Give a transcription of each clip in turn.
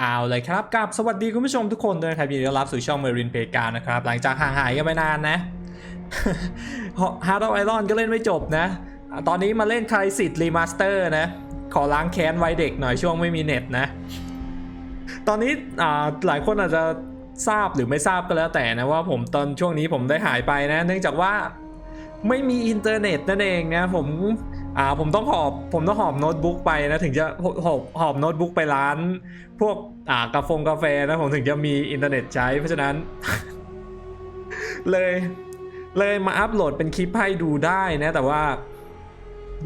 เอาเลยครับกับสวัสดีคุณผู้ชมทุกคนด้วยครับยินดีต้อนรับสู่ช่อง Marine p l a y g r o u n d นะครับ หลังจากห่างหายกันไปนานนะ Heart of Iron ก็เล่นไม่จบนะ ตอนนี้มาเล่น Crisis Remaster นะ ขอล้างแค้นไว้เด็กหน่อยช่วงไม่มีเน็ตนะ ตอนนี้อ่าหลายคนอาจจะทราบหรือไม่ทราบก็แล้วแต่นะว่าผมตอนช่วงนี้ผมได้หายไปนะ เนื่องจากว่าไม่มีอินเทอร์เน็ตนั่นเองนะผม อ่าผมต้องหอบผมต้องหอบโน้ตบุ๊กไปนะถึงจะหอบหอบโน้ตบุ๊กไปร้าน พวกอ่ากาแฟกาแฟนะผมถึงจะมีอินเทอร์เน็ตใช้ เพราะฉะนั้น เลยเลยมาอัปโหลดเป็นคลิปให้ดูได้นะ แต่ว่า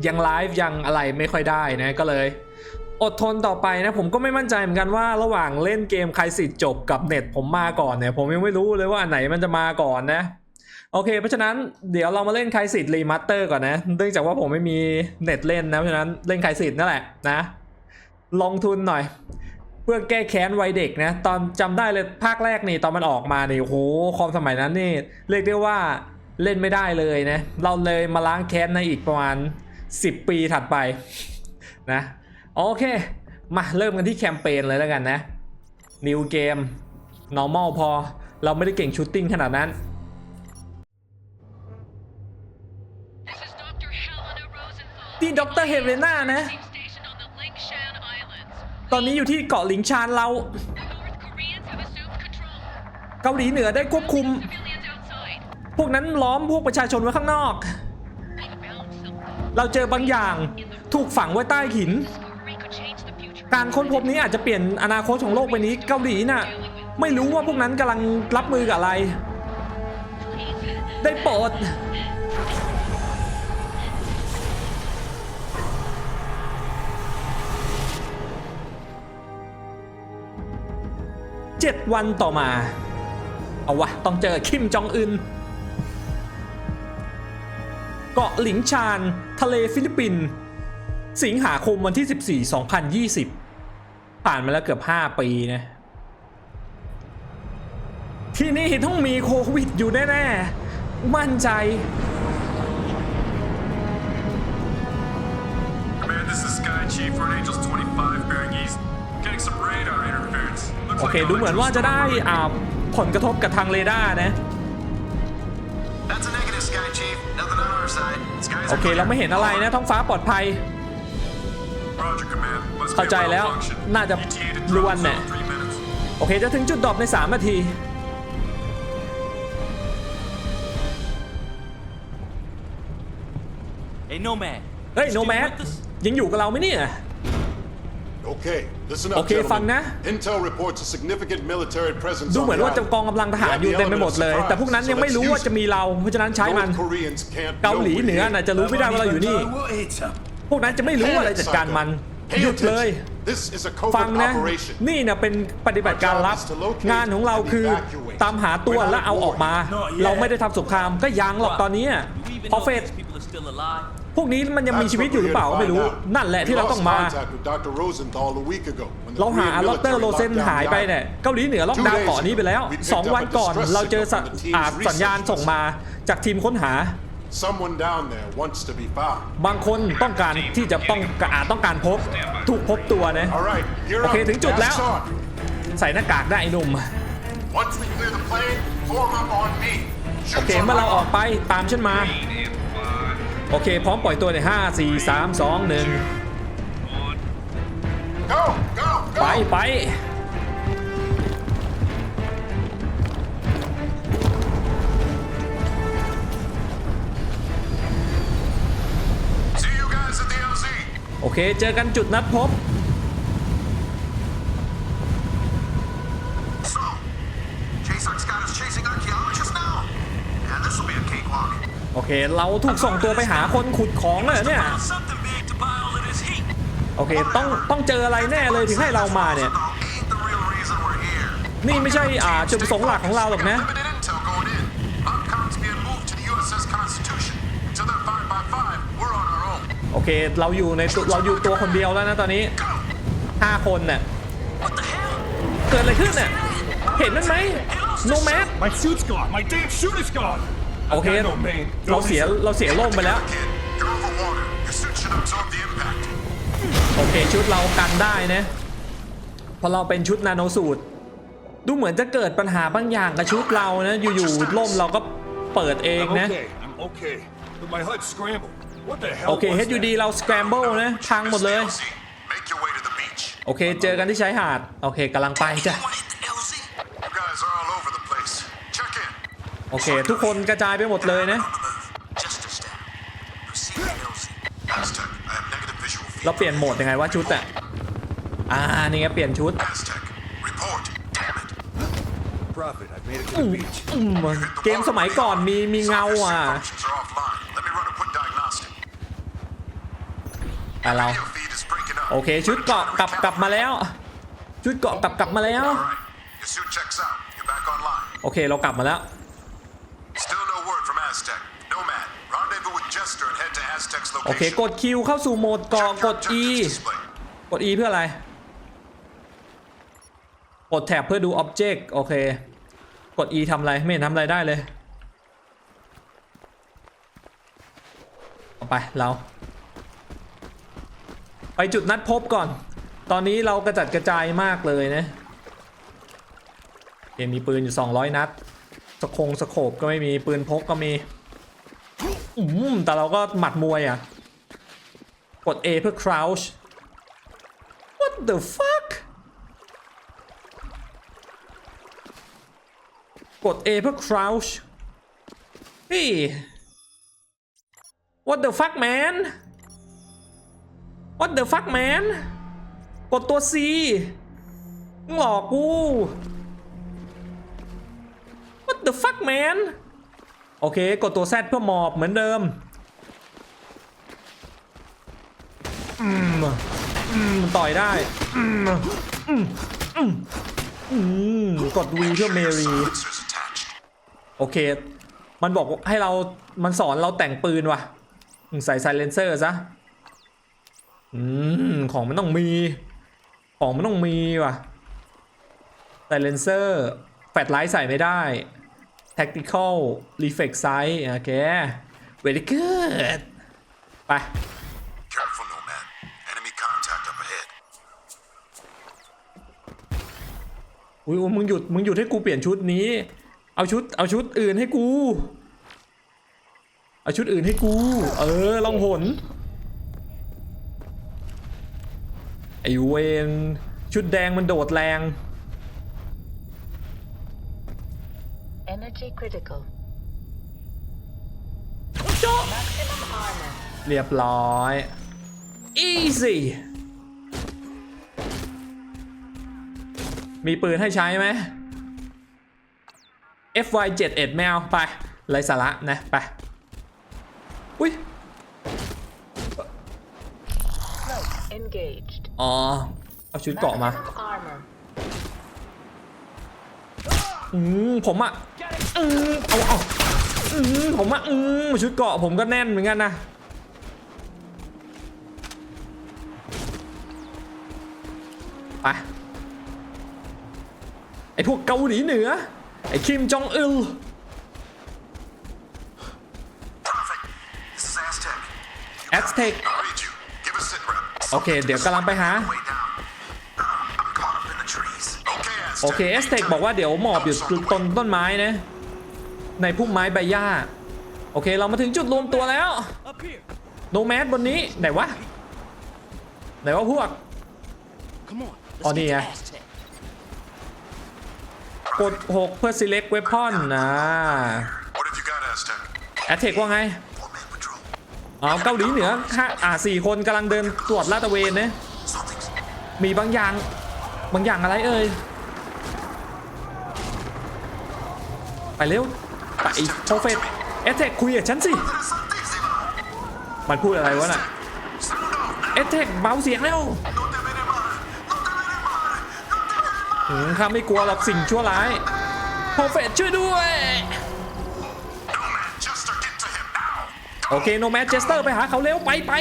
ยังไลฟ์ยังอะไรไม่ค่อยได้นะก็เลย อดทนต่อไปนะผมก็ไม่มั่นใจเหมือนกันว่าระหว่างเล่นเกมใครสิทธิ์จบกับเน็ตผมมาก่อนเนี่ยผมยังไม่รู้เลยว่าอันไหนมันจะมาก่อนนะ โอเค เพราะฉะนั้นเดี๋ยวเรามาเล่นใคสิทธิ์รีมาสเตอร์ก่อนนะ เนื่องจากว่าผมไม่มีเน็ตเล่นนะ เพราะฉะนั้นเล่นใคสิทธ์นั่นแหละนะ ลงทุนหน่อย เพื่อแก้แค้นวัยเด็กนะ ตอนจำได้เลยภาคแรกนี่ตอนมันออกมานี่โอ้โหคอมสมัยนั้นนี่เรียกได้ว่าเล่นไม่ได้เลยนะ เราเลยมาล้างแค้นในอีกประมาณ 10 ปีถัดไปนะโอเค มาเริ่มกันที่แคมเปญเลยแล้วกันนะ New Game Normal พอ เราไม่ได้เก่งชูตติ้งขนาดนั้น Rosenthal. นี่ดรเฮเลนานะ ตอนนี้อยู่ที่เกาะหลิงชานเรา เกาหลีเหนือได้ควบคุม พวกนั้นล้อมพวกประชาชนไว้ข้างนอก เราเจอบางอย่างถูกฝังไว้ใต้หิน การค้นพบนี้อาจจะเปลี่ยนอนาคตของโลกใบนี้ เกาหลีน่ะ ไม่รู้ว่าพวกนั้นกำลังรับมือกับอะไร ได้โปรด เจ็ดวันต่อมา เอาวะ ต้องเจอคิมจองอึน เกาะหลิงชาน ทะเลฟิลิปปินส์สิงหาคมวันที่ 14 2020 ผ่านมาแล้วเกือบ 5 ปีนะ ที่นี่ต้องมีโควิดอยู่แน่ ๆ มั่นใจ Command, this is Sky Chief for an Angels 25 bearing east. Getting some radar interference. Looks โอเค like ดูเหมือนว่าจะได้อ่าผลกระทบกับทางเรดาร์นะ That's a negative, Sky Chief. Nothing on our side. Sky's โอเค เราไม่เห็นอะไรนะ ท้องฟ้าปลอดภัย Roger, Command. Must เข้า be ใจ a แล้ว function. น่าจะ ETA to ร drop วนเนี่ย zone three minutes. โอเค จะถึงจุดดรอปใน 3 นาที Hey, Nomad. เฮ้ย You โน still แมส with us? ยังอยู่กับเราไหมเนี่ย Okay, listen up, Okay, gentlemen. ฟังนะ Intel reports a significant military presence ดู on เหมือน the ว่าจะ island. กองกำลังทหารอยู่เต็มไปหมดเลย แต่พวกนั้นยังไม่รู้ว่าจะมีเรา เพราะฉะนั้นใช้มัน North Koreans can't เกา know หลี we're เหนือ here. น่ะจะรู้ไม่ได้ว่าเราอยู่นี่ พวกนั้นจะไม่รู้อะไรจัดการมัน Pay หยุดเลย attention. This is a ฟัง covert นะ operation. นี่นะเป็นปฏิบัติการลับ งานของเราคือตามหาตัวและเอาออกมา เราไม่ได้ทำสงครามก็ยังหรอกตอนนี้ Do we even พอ know เฟ if ส these people are still alive? พวกนี้มันยังมีชีวิตอยู่หรือเปล่าก็ไม่รู้ นั่นแหละที่เราต้องมา We lost contact with Dr. Rosenthal a week ago when the เราหา Korean ดร military โรเซน locked down หายไป the เนี่ย island. เกาหลีเหนือล็อกดาวน์เกาะนี้ไปแล้ว 2 วันก่อนเราเจอสะอ่าสัญญาณส่งมาจากทีมค้นหา Someone down there wants to be found. บางคนต้องการที่จะต้องอาจต้องการพบ ถูกพบตัวนะ All right, gear โอ up. เคถึงจุดแล้ว Masks on. ใส่หน้ากากได้ไอ้หนุ่ม Once we clear the plane, form up on me. โอเคเมื่อเราออกไปตามฉันมา โอเค พร้อมปล่อยตัวในห้าสี่สามสองหนึ่ง Go, go, ไป go. ไป See you guys at the LZ. โอเค เจอกันจุดนัดพบ โอเค เราถูกส่งตัวไปหาคนขุดของเลยเนี่ย โอเค ต้องต้องเจออะไรแน่เลยถึงให้เรามาเนี่ย นี่ไม่ใช่อ่าจุดประสงค์หลักของเราหรอกนะ โอเค เราอยู่ในตัวเราอยู่ตัวคนเดียวแล้วนะตอนนี้ 5 คนเนี่ยเกิดอะไรขึ้นเนี่ยเห็นมั้ยไหมโนแมส My suit's gone. My damn suit is gone. โอเค เราเสีย เราเสียล่มไปแล้ว Kid, you're over water. Your suit should absorb the impact. โอเค ชุดเรากันได้นะ พอเราเป็นชุดนาโนสูตร ดูเหมือนจะเกิดปัญหาบางอย่างกับชุดเรานะ อยู่ๆล่มเราก็เปิดเอง I'm นะ okay. I'm okay. But my HUD scrambled. What the hell โอเค was HUD that? เรา scramble นะพังหมดเลย LZ, make your way to the beach. โอเค เจอกันที่ชายหาด โอเคกำลังไปจ้ะ You wanna hit the LZ? You guys are all over the place. Check in. โอเค ทุกคนกระจายไปหมดเลยนะ On the move. Just a step. Proceed to LZ. Aztec, I have negative visual เรา feed. เปลี่ยนโหมดยังไงว่าชุดอะอ่า นี่ไงเปลี่ยนชุด Aztec, report. Damn it. Prophet, I've made it to the beach. อืมเกมสมัยก่อนมีมีเงา Some of your อะ sync functions are offline. Let me run a quick diagnostic. แต่เรา Video feed is breaking up. โอเคชุดเกาะกลับกลับมาแล้ว ชุดเกาะกลับกลับมาแล้ว All right. Your suit checks out. You're back online. โอเคเรากลับมาแล้ว โอเค location. กด Q เข้าสู่โหมดเกาะกด E กด E เพื่ออะไร กดแท็บเพื่อดู Object โอเค กด E ทำอะไร ไม่เห็นทำอะไรได้เลยเอาไปเรา ไปจุดนัดพบก่อน ตอนนี้เรากระจัดกระจายมากเลยนะเกมมีปืนอยู่ 200 นัดสคงสโคบก็ไม่มีปืนพกก็มี อืมแต่เราก็หมัดมวยอะ กด A เพื่อ crouch what the fuck กด A เพื่อ crouch เฮ้ย what the fuck man what the fuck man กดตัว C มึงหลอกกู what the fuck man โอเค กดตัว Z เพื่อหมอบเหมือนเดิม อืมต่อยได้อืมอืมอืมอืมกด V เพื่อเมรีโอเค มันบอกให้เรา มันสอนเราแต่งปืนว่ะ ใส่ไซเลนเซอร์ซะ อืม ของมันต้องมี ของมันต้องมีว่ะ ไซเลนเซอร์ แฟลชไลท์ใส่ไม่ได้ tactical reflex sight โอเค very good ไป Careful, Nomad. Enemy contact up ahead. อุ้ยอุ๊ยมึงหยุดมึงหยุดให้กูเปลี่ยนชุดนี้ เอาชุดเอาชุดอื่นให้กู เอาชุดอื่นให้กู เออลองหนไอเวนชุดแดงมันโดดแรง Energy critical. โจ๊ะ Maximum armor. เรียบร้อย easy มีปืนให้ใช้ไหม FY71 ไม่เอาไปไรสาระนะ ไป อุ้ย Smoke engaged. อ๋อ เอาชุดเกาะมา Maximum armor. อืมผมอะอืมเอาเอาอืมผมอะอืมชุดเกาะผมก็แน่นเหมือนกันนะไปไอพวกเกาหลีเหนือ ไอคิมจองอึล Prophet, this is Aztec. You Aztec. I read you. Give a sit rep. โอเค เดี๋ยวกำลังไปหา Way down. I'm caught up in the trees. Okay, Aztec. โอเคเอสเทคบอกว่าเดี๋ยวหมอบอยู่ต้นต้นไม้นะ ในพุ่มไม้ใบหญ้า โอเค เรามาถึงจุดรวมตัวแล้ว Up here. โนแมสบนนี้ ไหนวะ ไหนวะพวก Come on. Let's Oh, get to yeah. Aztec. กด 6 เพื่อ select weapon นะ What have you got, Aztec? แอตเทคว่าไง Four-man patrol. อ๋อเกาหลีเหนือห้าอ่าสี่คนกำลังเดินตรวจลาดตระเวนนะ Something's มีบางอย่างบางอย่างอะไรเอ่ยไปเร็วไปโปรเฟตแอตเทคคุยกับฉันสิ something. มันพูดอะไรวะน่ะ Sound off. แอตเทคเบาเสียงเร็ว ข้าไม่กลัวหรอกสิ่งชั่วร้ายโปรเฟตช่วยด้วย โอเคโนแม d เจสเตอร์ไปหาเขาเร็วไปไป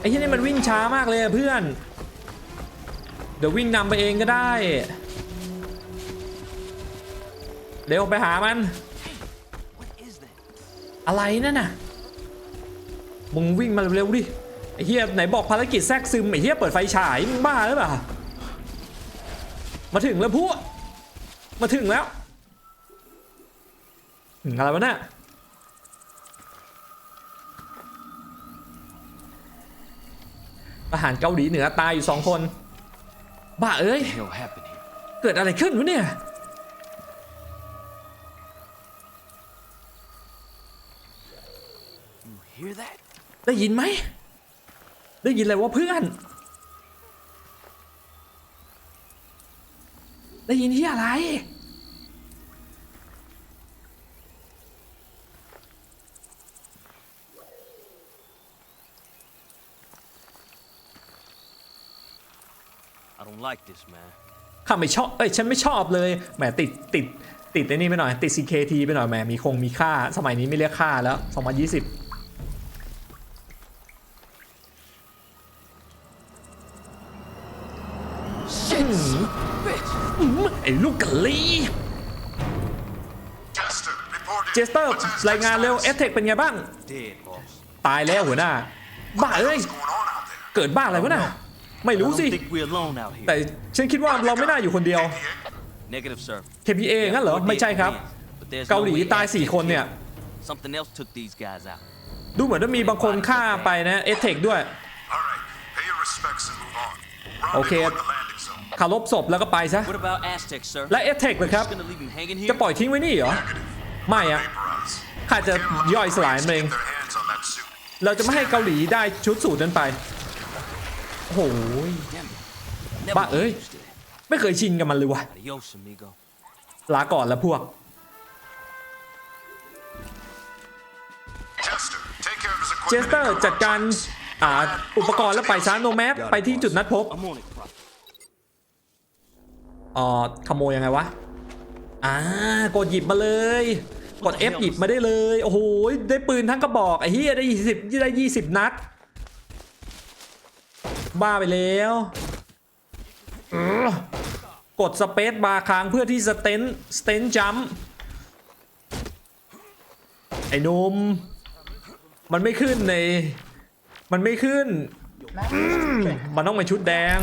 ไอ้ที่นี่มันวิ่งช้ามากเลยเพื่อน เดี๋ยววิ่งนำไปเองก็ได้ เร็วไปหามัน อะไรนั่นน่ะ มึงวิ่งมาเร็วดิ ไอ้เฮียไหนบอกภารกิจแทรกซึมไอ้เฮียเปิดไฟฉายมึงบ้าหรือเปล่า มาถึงแล้วพวกมาถึงแล้วถึงอะไรวะเนี่ยทหารเกาหลีเหนือตายอยู่สองคน บ้าเอ้ย What the hell happened here? เกิดอะไรขึ้นวะเนี่ย You hear that? ได้ยินไหม ได้ยินอะไรวะเพื่อน ได้ยินที่อะไร I don't like this, man. ข้าไม่ชอบ เอ้ย ฉันไม่ชอบเลย แหม ติด ติด ติดไอ้นี่ไปหน่อย ติด CKT ไปหน่อย แหม มีคงมีค่า สมัยนี้ไม่เรียกค่าแล้ว 2020 ร์รายงานเร็วเอสเทคเป็นไงบ้าง Dead, boss. ตายแล้วหัวหน้า บ้าเอ้ย What's going on out there? เกิดบ้าอะไรวะน่ะไม่ I รู้ don't สิ think we're alone out here. แต่ฉันคิดว่าเราไม่น่าอยู่คนเดียว Negative, sir. KPA งั้นเหรอ We're ไม่ dead ใช่ครับ men, but there's no เกาหลี way ตาย Aztec 4คนเนี่ย killed. Something else took these guys out. ดูเหมือนว่ามีบางคนฆ่าไปนะเอสเทคด้วย All right, pay your respects and move on. Okay. Rendezvous at the landing zone. คารพศพแล้วก็ไปซะ What about Aztec, sir? และเอสเทคเลยครับ Just gonna leave him hanging จะ here? ปล่อยทิ้งไว้นี่เหรอ ไม่อะ Vaporize. ข้าจะ Can't allow ย่อยสลายมันเอง Koreans to get their hands on that suit. เราจะไม่ให้เกาหลีได้ชุดสูตรนั้นไปโอ้โห Damn it. Never Ba- ơi. used it. ไม่เคยชินกับมันเลยว่ะ Adios, amigo. ลาก่อนแล้วพวก Jester, take care of his เจ equipment. สเตอร์จัดการอ่าอุปกรณ์แล้วไปซะโนแมสไปที่จุดนัดพบ I'm on it, Prophet. อ๋อขโมยยังไงวะ อ่ากดหยิบมาเลย กด F หยิบมาได้เลย โอ้โห ได้ปืนทั้งกระบอกไอ้เหี้ยได้ยี่สิบได้ยี่สิบนัด บ้าไปแล้วอื้อกดสเปซบาร์ค้างเพื่อที่สเตนสเตนจัมไอ้หนุ่มมันไม่ขึ้นใน มันไม่ขึ้น Maximum มันต้องเป็นชุดแดง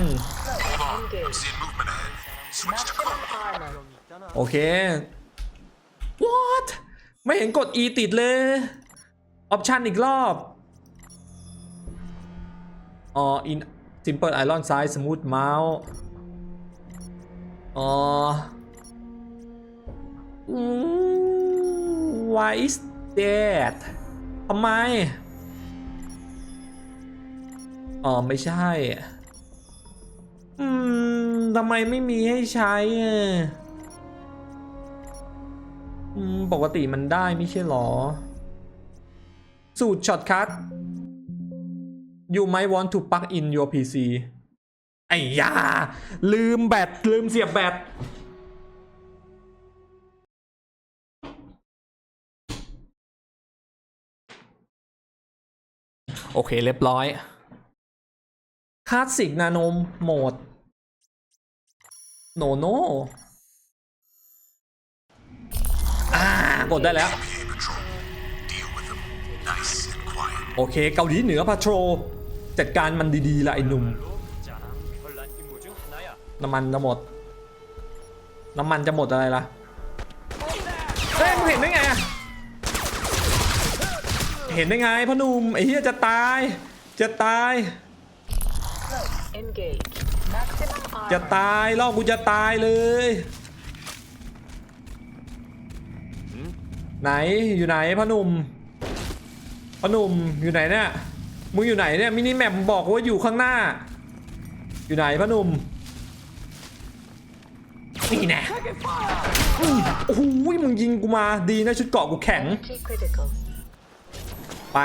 engaged. Seeing movement ahead. Switch to Maximum close. armor. โอเค what ไม่เห็นกด E ติดเลย ออปชันอีกรอบ อ๋อ in simple iron size smooth mouse อ๋อ why is that ทำไม อ๋อ ไม่ใช่ อืม ทำไมไม่มีให้ใช้อะ ปกติมันได้ไม่ใช่หรอ สูตรช็อตคัท you might want to plug in your PC ไอ้ยา ลืมแบต ลืมเสียบแบต โอเคเรียบร้อยคลาสสิกนาโนโหมด โนโน อ่ากดได้แล้ว PA patrol. Deal with them. Nice and quiet. โอเค เกาหลีเหนือพาโทรจัดการมันดีๆละไอ้หนุ่ม น้ำมันจะหมด น้ำมันจะหมดอะไรล่ะเฮ้ยมึงเห็นได้ไงอะเห็นได้ไงพ่อหนุ่มไอ้เหี้ยจะตาย จะตาย Engaged. Maximum จะ armor. ตายล่อกูจะตายเลย ไหนอยู่ไหนพ่อหนุ่มพ่อหนุ่มอยู่ไหนเนี่ยมึงอยู่ไหนเนี่ยมินิแมปบอกว่าอยู่ข้างหน้า อยู่ไหนพ่อหนุ่มนี่น่อืมโอ้โหมึงยิงกูมาดีนะชุดเกราะกูแข็งไป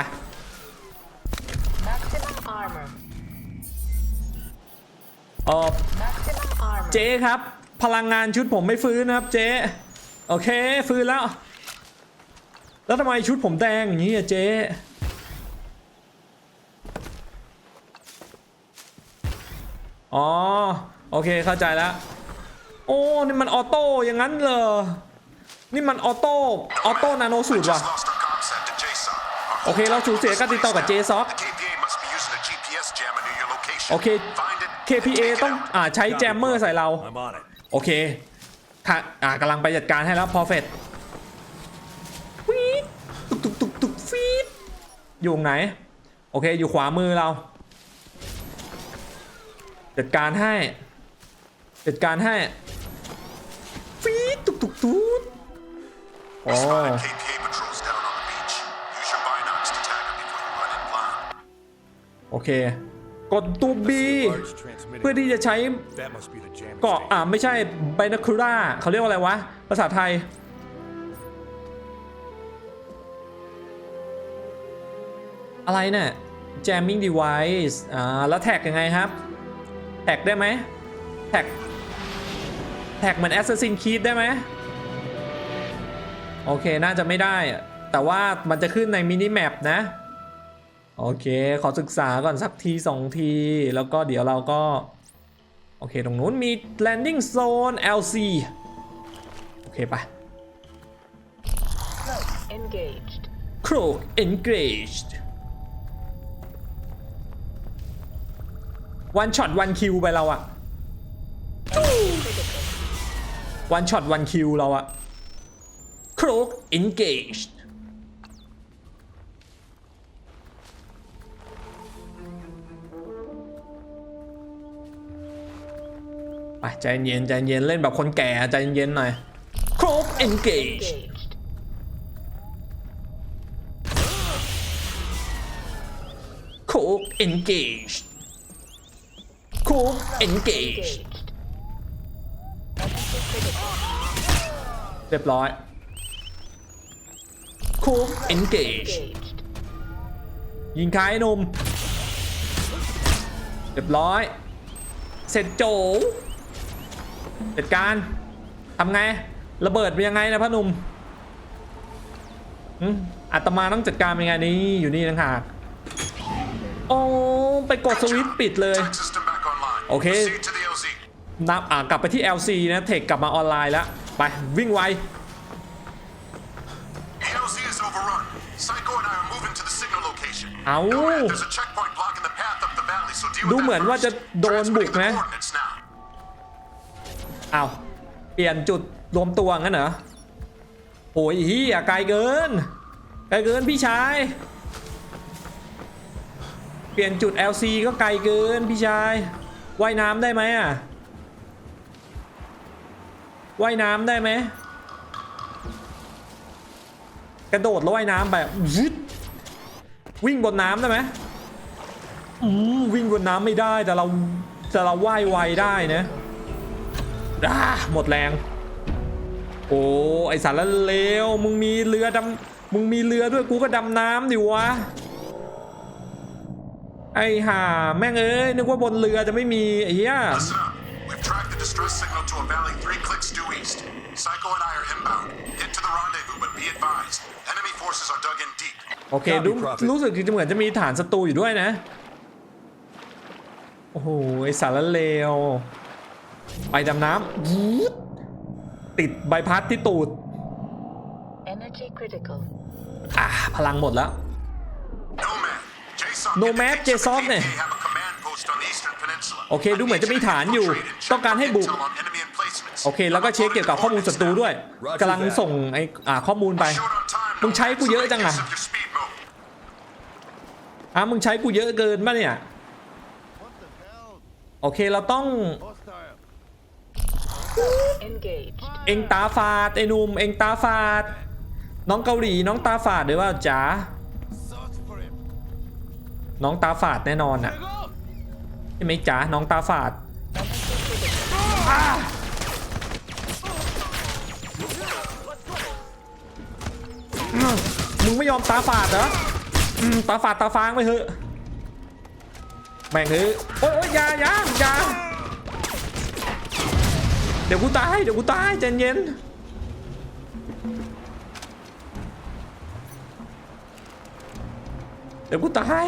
เออเจ๊ครับ พลังงานชุดผมไม่ฟื้นนะครับเจ๊โอเค ฟื้นแล้ว แล้วทำไมชุดผมแดงอย่างนี้อะเจ๊อ๋อโอเคเข้าใจแล้ว โอ้นี่มันออโต้อย่างนั้นเหรอ นี่มันออโต้ออโต้นาโนสูตรว่ะ โอเคเราสูญเสียการติดต่อกับ JSOC The KPA must be using a GPS jammer near your location. โอเค KPA ต้องอ่าใช้แจมเมอร์ใส่เรา โอเคอ่ากำลังไปจัดการให้แล้วพอเฟตฟีดตุกตุกตุกตุกฟีด อยู่ตรงไหน โอเค อยู่ขวามือเรา จัดการให้ จัดการให้ฟีดตุกตุกตุกโอ้ Spotted KPA patrols down on the beach. Use your binocs to tag them before you run in blind. โอเค กดตัว B Large transmitting. เพื่อที่จะใช้ That must be the jamming เกาะ station. อ่าไม่ใช่ไบนาคูล่าเขาเรียกว่าอะไรวะ ภาษาไทย อะไรเนี่ย jamming device อ่า แล้วแท็กยังไงครับ แท็กได้ไหมแท็ก แท็กเหมือน Assassin's Creed ได้ไหมโอเค น่าจะไม่ได้อะแต่ว่ามันจะขึ้นในมินิแมปนะ โอเค ขอศึกษาก่อนสักทีสองที แล้วก็เดี๋ยวเราก็ โอเค ตรงนู้นมี landing zone LC โอเคไป Engaged. วันช็อตวันคิวไปเราอะวันช็อตวันคิวเราอะครกเอนเกจไปใจเย็นใจเย็นเล่นแบบคนแก่ใจเย็นหน่อยครบ engage ครบ engage Energy critical. เรียบร้อย Cook engaged Engaged. ยิงคายหนุ่มเรียบร้อย เสร็จโจจัดการทำไง ระเบิดเป็นยังไงนะพ่อหนุ่มหึอาตมาต้องจัดการเป็นไงนี่อยู่นี่ต่างหากโอ้ไปกดสวิตช์ปิดเลย Tag system back online. Okay. Proceed to the LZ. นับอ่ากลับไปที่ LC นะเทคกลับมาออนไลน์แล้ว ไปวิ่งไว The LZ is overrun. Psycho and I are moving to the signal location. Ow. Nomad, there's a checkpoint blocking the path up the valley, so deal ดู with เหมื that อนว่า first. จะโดนบุก Transmitting the นะ coordinates now. อ้าวเปลี่ยนจุดรวมตัวงั้นเหรอโอ้ยเฮียไกลเกินไกลเกินพี่ชาย เปลี่ยนจุด LC ก็ไกลเกินพี่ชาย ว่ายน้ำได้ไหมอะว่ายน้ำได้ไหมกระโดดแล้วว่ายน้ำแบบวิ่งบนน้ำได้ไหมอืมวิ่งบนน้ำไม่ได้แต่เราแต่เราว่ายไวได้นะอ่าหมดแรง โอ้ไอสารเลวมึงมีเรือดำมึงมีเรือด้วยกูก็ดำน้ำดิวะ ไอห่าแม่งเอ้ยนึกว่าบนเรือจะไม่มีไอ้เหี้ย Listen up. We've tracked the distress signal to a valley three clicks due east. Psycho and I are inbound. Get to the rendezvous, but be advised. Enemy forces are dug in deep. โอเคดูรู้สึกจะเหมือนจะมีฐานศัตรูอยู่ด้วยนะ โอ้โห ไอสารเลว ไปดำน้ำวูดติดใบพัดที่ตูด Energy critical. อ่าพลังหมดแล้ว Nomad. JSOC Nomad, indicates that the JSOC เนี่ย KPA have a command post on the eastern peninsula. โอเค ดูเหมือนจะมีฐานอยู่ ต้องการให้บุก Intel on enemy emplacements. โอเค แล้วก็เช็คเกี่ยวกับข้อมูลศัตรูด้วยกำลังส่งไออ่าข้อมูลไป Short on time, มึงใช้กูเยอะจังอะ Nomad, so make use of your speed mode. อะมึงใช้กูเยอะเกินป่ะเนี่ย โอเค เราต้อง Engaged. เองตาฝาดไอ้หนุ่มเองตาฝาด น้องเกาหลีน้องตาฝาดหรือว่าจ๋า น้องตาฝาดแน่นอนอะใช่ไหมจ๋าน้องตาฝาดมึงไม่ยอมตาฝาดเหรอตาฝาดตาฟางไปเถอะแม่งเฮ้ยโอ้ยโอ้ยยายาอยาเดี๋ยวกูตายเดี๋ยวกูตายใจเย็นเดี๋ยวกูตาย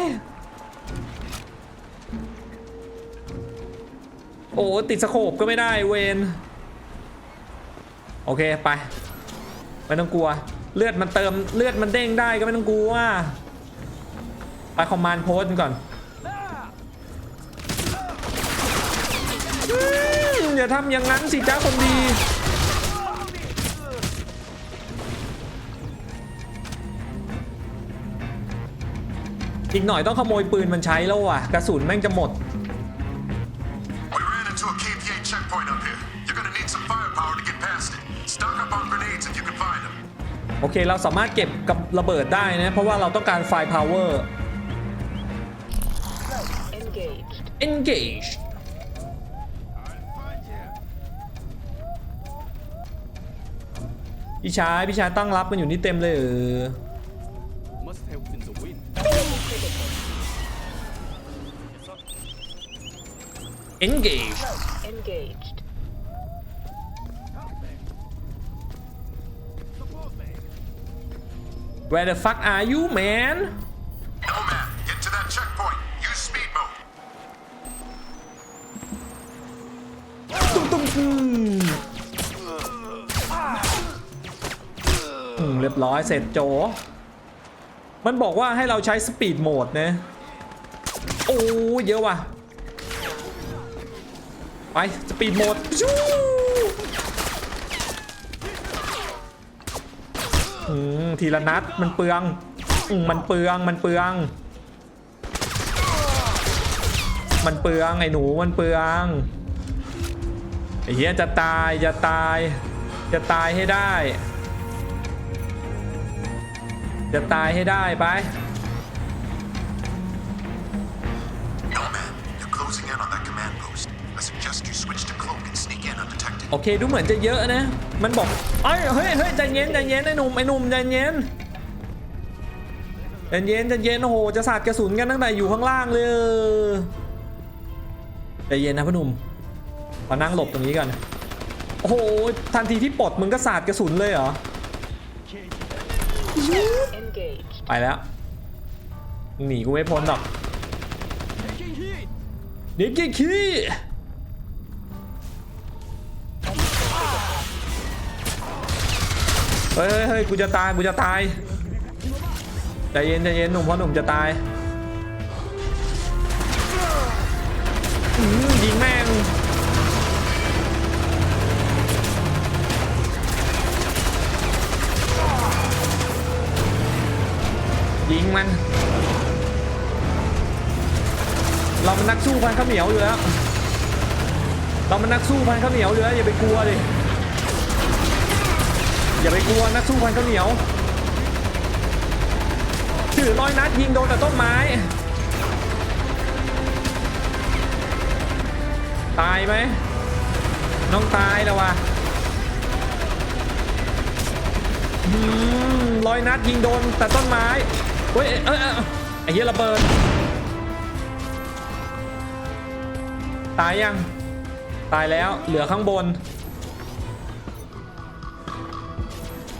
โอ้ติดสโคปก็ไม่ได้เวนโอเคไปไม่ต้องกลัว เลือดมันเติมเลือดมันเด้งได้ก็ไม่ต้องกลัวไปคอมมานด์โพสก่อนอย่าทำอย่างนั้นสิจ้าคนดีอีกหน่อยต้องขโมยปืนมันใช้แล้วว่ะ กระสุนแม่งจะหมด โอเคเราสามารถเก็บกับระเบิดได้นะ เพราะว่าเราต้องการไฟพาวเวอร์ Engaged. engage พี่ชายพี่ชายตั้งรับกันอยู่นี่เต็มเลยเออ Must have been the wind. engage where the fuck are you man Nomad, get to that checkpoint. Use speed mode. ตุ้มตุ้มอืมอืมเรียบร้อยเสร็จโจ มันบอกว่าให้เราใช้สปีดโหมดนะ โอ้เยอะว่ะ ไป สปีดโหมดชูอืม ทีละนัดมันเปลืองอืมมันเปลืองมันเปลือง มันเปลืองไอ้หนูมันเปลืองไอ้เหี้ยจะตายจะตาย จะตายให้ได้ จะตายให้ได้ไป Nomad, you're closing in on that command post. I suggest you switch to cloak and sneak in undetected. โอเค ดูเหมือนจะเยอะนะ มันบอก เอ้ยเฮ้ยเฮ้ยใจเย็นใจเย็นไอ้หนุ่มไอ้หนุ่มใจเย็นใจเย็นใจเย็นโอ้โหจะสาดกระสุนกันตั้งแต่อยู่ข้างล่างเลยใจเย็นนะพ่อหนุ่มมานั่งหลบตรงนี้กันโอ้โหทันทีที่ปลดมึงก็สาดกระสุนเลยเหรอไปแล้วหนีกูไม่พ้นหรอกเด็กกี้ เฮ้ยเฮ้ยกูจะตายกูจะตายใจเย็นใจเย็นหนุ่มเพราะหนุ่มจะตายยิงแม่งยิงมัน เรามันนักสู้พันข้าวเหนียวอยู่แล้ว เรามันนักสู้พันข้าวเหนียวอยู่แล้วอย่าไปกลัวดิ กลัวนักสู้พันข้าวเหนียวถือร้อยนัดยิงโดนแต่ต้นไม้ ตายไหมน้องตายแล้ววะอืมร้อยนัดยิงโดนแต่ต้นไม้เฮ้ยเอยเอยไอ้เหี้ยระเบิด ตายยัง ตายแล้วเหลือข้างบน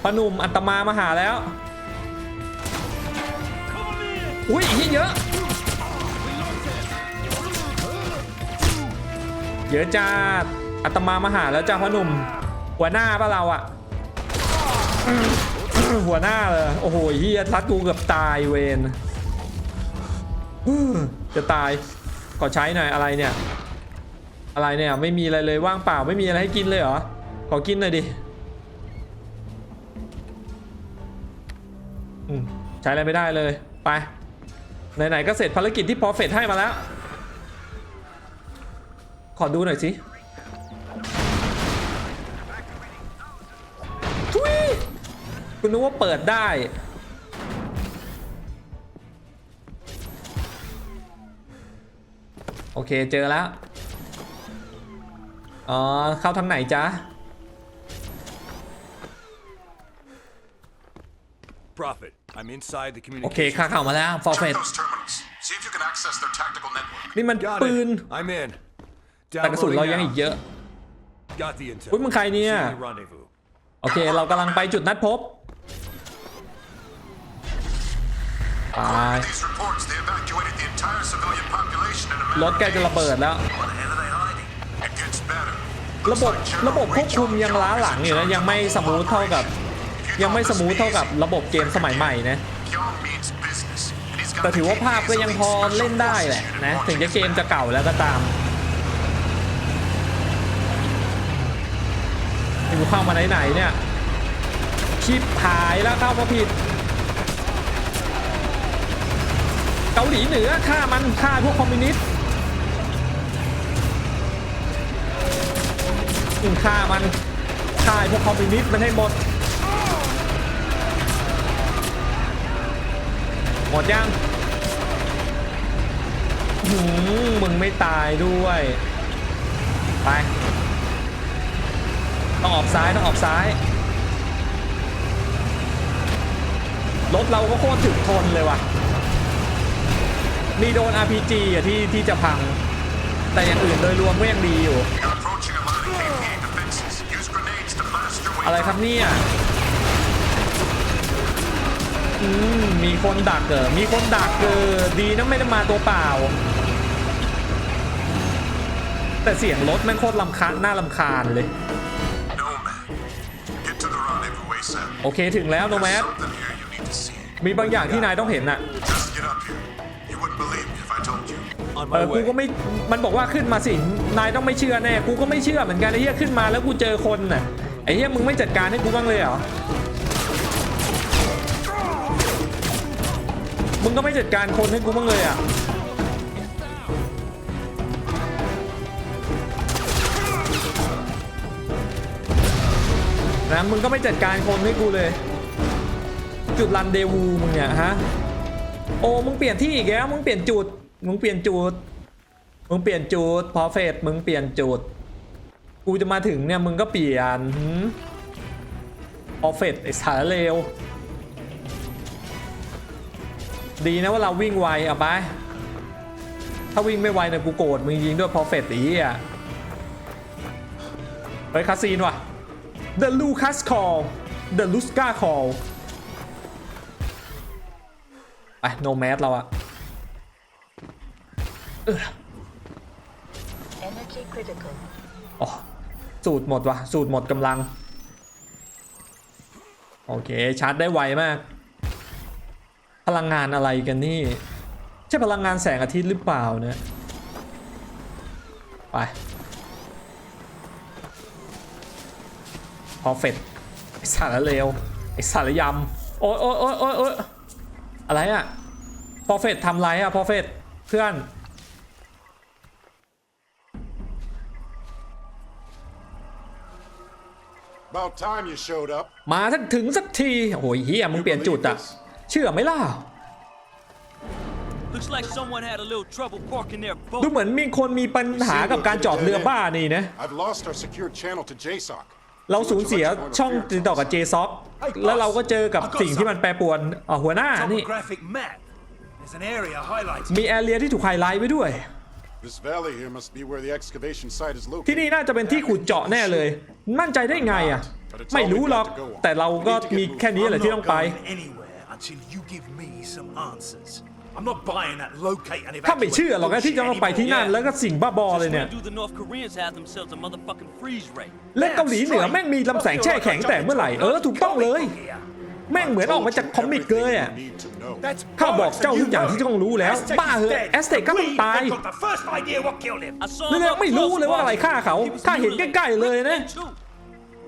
พนุ่มอัตมามาหาแล้ว อุ้ยเฮียเยอะ เยอะจ้าอัตมามาหาแล้วจ้าพ่อหนุ่ม หัวหน้าปะเราอะหัวหน้าเลยโอ้โหเฮียทัดกูเกือบตายเวนจะตายขอใช้หน่อยอะไรเนี่ย อะไรเนี่ย ไม่มีอะไรเลยว่างเปล่าไม่มีอะไรให้กินเลยเหรอขอกินหน่อยดิ อืมใช้อะไรไม่ได้เลยไปไหนๆก็เสร็จภารกิจที่พอเฟตให้มาแล้ว ขอดูหน่อยสิทุยคุณนึกว่าเปิดได้ โอเคเจอแล้ว อ๋อ เข้าทางไหนจ๊ะ Prophet, I'm inside the โอเค communication. ค่าเข้ามาแล้วฟอร์เฟ Check ต those terminals. See if you can access their tactical network. นี่มัน Got ปืน it. I'm in. แต่กระสุนเรายังอีก Downloading เยอะ now. Got the intel. อุ๊ยมึงใครเนี่ย See you at rendezvous. โอเค เรากำลังไปจุดนัดพบไป According to these reports, they evacuated the entire civilian population in a matter ร of ถใกล้จะระเบิดแล้ว What the hell are they hiding? It gets better. ระบบระบบควบคุมยังล้าหลังอยู่นะยังไม่สมูทเท่ากับ ยังไม่สมูทเท่ากับระบบเกมสมัยใหม่นะแต่ถือว่าภาพก็ยังพอเล่นได้แหละนะถึงจะเกมจะเก่าแล้วก็ตามกูเข้ามาไหนๆเนี่ยชิบหายแล้วเข้ามาผิด เกาหลีเหนือฆ่ามันฆ่าพวกคอมมิวนิสต์ฆ่ามันฆ่าพวกคอมมิวนิสต์มันให้หมด หมดยังหืมมึงไม่ตายด้วย ไป ต้องออกซ้าย ต้องออกซ้าย รถเราก็โคตรถึกทนเลยว่ะ มีโดน RPG อะที่ที่จะพัง แต่อย่างอื่นโดยรวมก็ยังดีอยู่ You're approaching a line of KPA defenses. Use grenades to blast your way อะไรครับเนี่ย อืมมีคนดักเออมีคนดักเออดีนะไม่ได้มาตัวเปล่า แต่เสียงรถแม่งโคตรลำคาญน่าลำคาญเลย Nomad. Get to the rendezvous ASAP. โอเคถึงแล้วโนแม There's ส something here you need to see. มีบางอย่างที่นายต้องเห็นน่ะ Just get up here. You wouldn't believe me if I told you. On เอ my อกู way. ก็ไม่ มันบอกว่าขึ้นมาสิ นายต้องไม่เชื่อแน่ กูก็ไม่เชื่อเหมือนกันไอ้เหี้ยขึ้นมาแล้วกูเจอคนน่ะ ไอ้เหี้ยมึงไม่จัดการให้กูบ้างเลยเหรอ มึงก็ไม่จัดการคนให้กูบ้างเลยอะนะมึงก็ไม่จัดการคนให้กูเลย จุดรันเดวูมึงเนี่ยฮะโอ้มึงเปลี่ยนที่อีกแล้วมึงเปลี่ยนจุด มึงเปลี่ยนจุด มึงเปลี่ยนจุดพอเฟสมึงเปลี่ยนจุด กูจะมาถึงเนี่ยมึงก็เปลี่ยนหืมพอเฟสไอ้สารเลว ดีนะว่าเราวิ่งไวเอาไป ถ้าวิ่งไม่ไวเนี่ยกูโกรธมึงยิงด้วยพอเฟสอีอะเฮ้ยคาซีนว่ะ The Lucas Call The Luska Call ไป no mad เราอะ Energy critical. อ๋อสูตรหมดว่ะ สูตรหมดกำลัง โอเค ชาร์จได้ไวมาก พลังงานอะไรกันนี่ ใช่พลังงานแสงอาทิตย์หรือเปล่าเนี่ย ไปพอเฟตไอสารเลวไอสารยำ โอ๊ยโอ๊ยโอ๊ยโอ๊ยโอ๊ยอะไรอะพอเฟตทำไรอะพอเฟตเพื่อน About time you showed up. มาสักถึงสักที โอ้ยเฮียมึงเปลี่ยนจุดอะ เชื่อไหมล่ะ Looks like someone had a little trouble parking their ดู boat. เหมือนมีคนมีปัญหากับการจอดเรือบ้านี่นะ I've lost our secure channel to JSOC. เราสูญเสียช่องติดต่อกับ JSOC แล้วเราก็เจอกับสิ่งที่มันแปรปรวนอะหัวหน้านี่ Topographic map. There's an area highlighted. มีแอเรียที่ถูกไฮไลท์ไว้ด้วย This valley here must be where the excavation site is ที่ located. นี่น่าจะเป็นที่ขุดเจาะแน่เลย มั่นใจได้ไงอะ ไม่รู้หรอก แต่เราก็มีแค่นี้แหละที่ต้องไป anywhere until you give me some answers. I'm not buying that locate and ถ้าไม่เชื่อหรอกนะที่จะต้องไปที่นั่นแล้วก็สิ่งบ้าบอเลย Just เนี่ย when do the North Koreans have themselves a motherfucking freeze ray? เล่นเกาหลีเหนือแม่งมีลำแสงแช่แข็งแต่เมื่อไหร่เออถูกต้องเลย แม่งเหมือนออกมาจากคอมิกเลยอะ You need to know. ข้าบอกเจ้าทุกอย่างที่ต้องรู้แล้วบ้าเหอะแอสเตกก็ต้องตาย got the first idea what killed him. I saw เรื่อง him ไม่ up รู้ close, เลยว่า boss. อะไรฆ่าเขา He was ข้าเห็น mutilated ใกล้ๆเลยนะ too.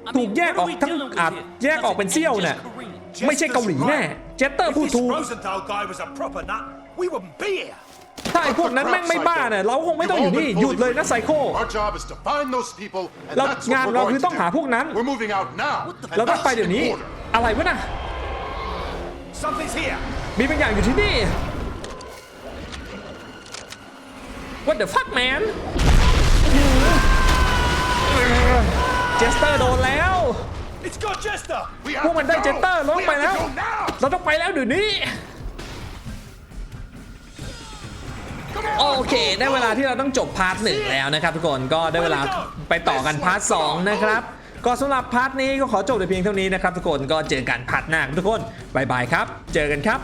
I ถูก mean, แยก what อ are อก we ทั้ง dealing with อาจ here? แยกออกเป็นเซี่ยวเนี่ย Just Korean. ไม่ใช่เกาหลีแน่ เจสเตอร์ If พูด this ถูก Rosenthal guy was a proper nut, we wouldn't be here. ถ้าไอ้พวกนั้นแม่งไม่บ้าเนี่ยเราคงไม่ต้องอยู่นี่หยุดเลยนะไซโค Our job is to find those people, and เรา that's what งาน we're เรา going คือ to ต้องหา do. พวกนั้น We're moving out now. and เราต้องไป that's เดี๋ยว in นี้ order. อะไรวะน่ะ Something's here. มีบางอย่างอยู่ที่นี่ What the fuck man เจสเตอร์โดนแล้ว It's got Jester. We พวก have มัน to ได้เจ go. สเตอร์เราต้อ We งไป have แล้ว to go now. เราต้องไปแล้วเดี๋ยวนี้ โอเค ได้เวลาที่เราต้องจบพาร์ทหนึ่งแล้วนะครับทุกคนก็ได้เวลาไปต่อกันพาร์ทสองนะครับ ก็สำหรับพาร์ทนี้ก็ขอจบแต่เพียงเท่านี้นะครับทุกคนก็เจอกันพาร์ทหน้าครับทุกคนบายบายครับ เจอกันครับ